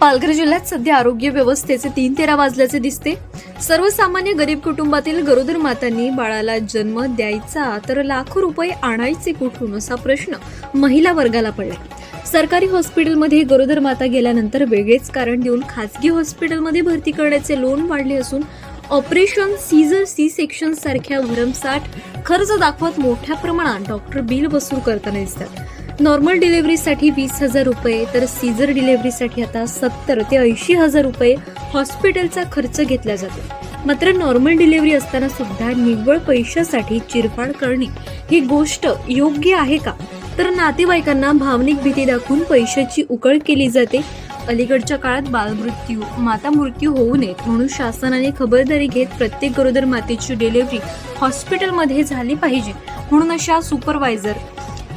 पालघर जिल्ह्यात सध्या आरोग्य व्यवस्थेचे तीन तेरा वाजल्याचे दिसते. सर्वसामान्य गरीब कुटुंबातील गरोदर मातांनी बाळाला जन्म द्यायचा तर लाखो रुपये आणायचे कुठून असा प्रश्न महिला वर्गाला पडला. सरकारी हॉस्पिटलमध्ये गरोदर माता गेल्यानंतर वेगळेच कारण देऊन खासगी हॉस्पिटलमध्ये भरती करण्याचे लोन वाढले असून ऑपरेशन सीझर सी सेक्शन सारख्या भरमसाठ खर्च दाखवत मोठ्या प्रमाणात डॉक्टर बिल वसूल करताना दिसतात. नॉर्मल डिलिव्हरीसाठी वीस हजार रुपये तर सीझर डिलिव्हरीसाठी आता सत्तर ते ऐंशी हजार रुपये हॉस्पिटलचा खर्च घेतला जातो. मात्र नॉर्मल डिलिव्हरी असताना सुद्धा निव्वळ पैशासाठी चिरफाड करणे ही गोष्ट योग्य आहे का? तर नातेवाईकांना भावनिक भीती दाखवून पैशाची उकळ केली जाते. अलीकडच्या काळात बालमृत्यू माता मृत्यू होऊ नयेत म्हणून शासनाने खबरदारी घेत प्रत्येक गरोदर मातेची डिलिव्हरी हॉस्पिटलमध्ये झाली पाहिजे म्हणून अशा सुपरवायझर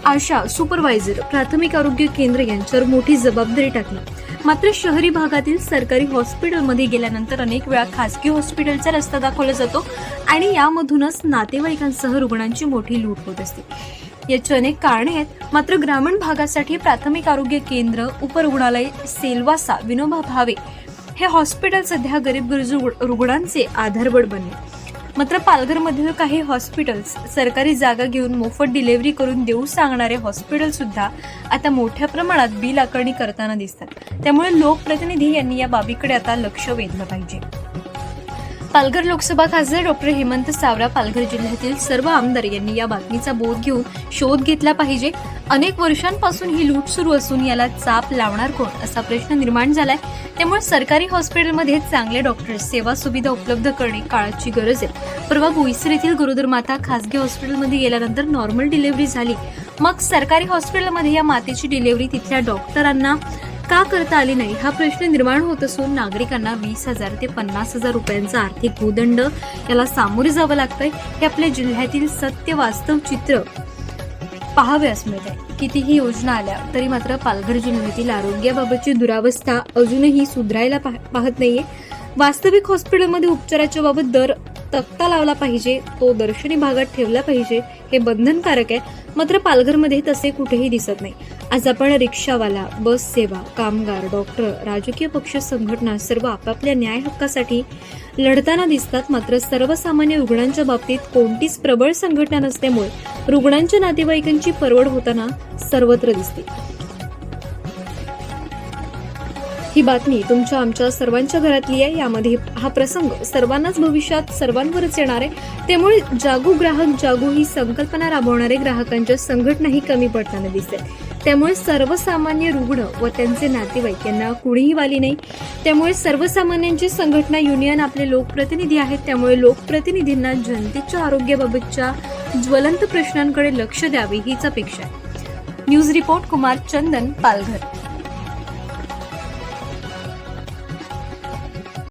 आशा सुपरवायझर प्राथमिक आरोग्य केंद्र यांच्यावर मोठी जबाबदारी टाकली. मात्र शहरी भागातील सरकारी हॉस्पिटलमध्ये गेल्यानंतर अनेक वेळा खासगी हॉस्पिटलचा रस्ता दाखवला जातो आणि यामधूनच नातेवाईकांसह रुग्णांची मोठी लूट होत असते. याची अनेक कारणे आहेत. मात्र ग्रामीण भागासाठी प्राथमिक आरोग्य केंद्र उपरुग्णालय सेलवासा विनोबा भावे हे हॉस्पिटल सध्या गरीब गरजू रुग्णांचे आधारबळ बनले. मात्र पालघरमधील काही हॉस्पिटल्स सरकारी जागा घेऊन मोफत डिलिव्हरी करून देऊ सांगणारे हॉस्पिटल सुद्धा आता मोठ्या प्रमाणात बिल आकारणी करताना दिसतात. त्यामुळे लोकप्रतिनिधी यांनी या बाबीकडे आता लक्ष वेधलं पाहिजे. पालघर लोकसभा खासदार डॉक्टर हेमंत सावरा पालघर जिल्ह्यातील सर्व आमदार यांनी या बातमीचा बोध घेऊन शोध घेतला पाहिजे. अनेक वर्षांपासून ही लूट सुरू असून याला चाप लावणार कोण असा प्रश्न निर्माण झालाय. त्यामुळे सरकारी हॉस्पिटलमध्ये चांगले डॉक्टर्स सेवा सुविधा उपलब्ध करणे काळाची गरज आहे. परवा बोईसर येथील गरोदर माता खासगी हॉस्पिटलमध्ये गेल्यानंतर नॉर्मल डिलिव्हरी झाली. मग सरकारी हॉस्पिटलमध्ये या मातेची डिलिव्हरी तिथल्या डॉक्टरांना का करता आली नाही? हा प्रश्न निर्माण होत असून नागरिकांना वीस हजार ते पन्नास हजार रुपयांचा आर्थिक भूदंड याला सामोरे जावं लागतंय. हे आपल्या जिल्ह्यातील सत्य वास्तव चित्र पाहाव्यास मिळत आहे कितीही योजना आल्या तरी मात्र पालघर जिल्ह्यातील आरोग्याबाबतची दुरावस्था अजूनही सुधारायला पाह- पाहत नाहीये. वास्तविक हॉस्पिटलमध्ये उपचाराच्या बाबत दर तक्ता लावला पाहिजे तो दर्शनी भागात ठेवला पाहिजे हे बंधनकारक आहे. मात्र पालघरमध्ये तसे कुठेही दिसत नाही. आज आपण रिक्षावाला बस सेवा कामगार डॉक्टर राजकीय पक्ष संघटना सर्व आपापल्या न्याय हक्कासाठी लढताना दिसतात. मात्र सर्वसामान्य रुग्णांच्या बाबतीत कोणतीच प्रबळ संघटना नसल्यामुळे रुग्णांच्या नातेवाईकांची परवड होताना सर्वत्र दिसते. ही बातमी तुमच्या आमच्या सर्वांच्या घरातली आहे. यामध्ये हा प्रसंग सर्वांनाच भविष्यात सर्वांवरच येणार आहे. त्यामुळे जागू ग्राहक जागू ही संकल्पना राबवणारे ग्राहकांच्या संघटनाही कमी पडताना दिसते त्यामुळे सर्वसामान्य रुग्ण व त्यांचे नातेवाईक यांना कुणीही वाली नाही. त्यामुळे सर्वसामान्यांची संघटना युनियन आपले लोकप्रतिनिधी आहेत. त्यामुळे लोकप्रतिनिधींना जनतेच्या आरोग्याबाबतच्या ज्वलंत प्रश्नांकडे लक्ष द्यावे हीच अपेक्षा आहे. News report Kumar Chandan Palghar.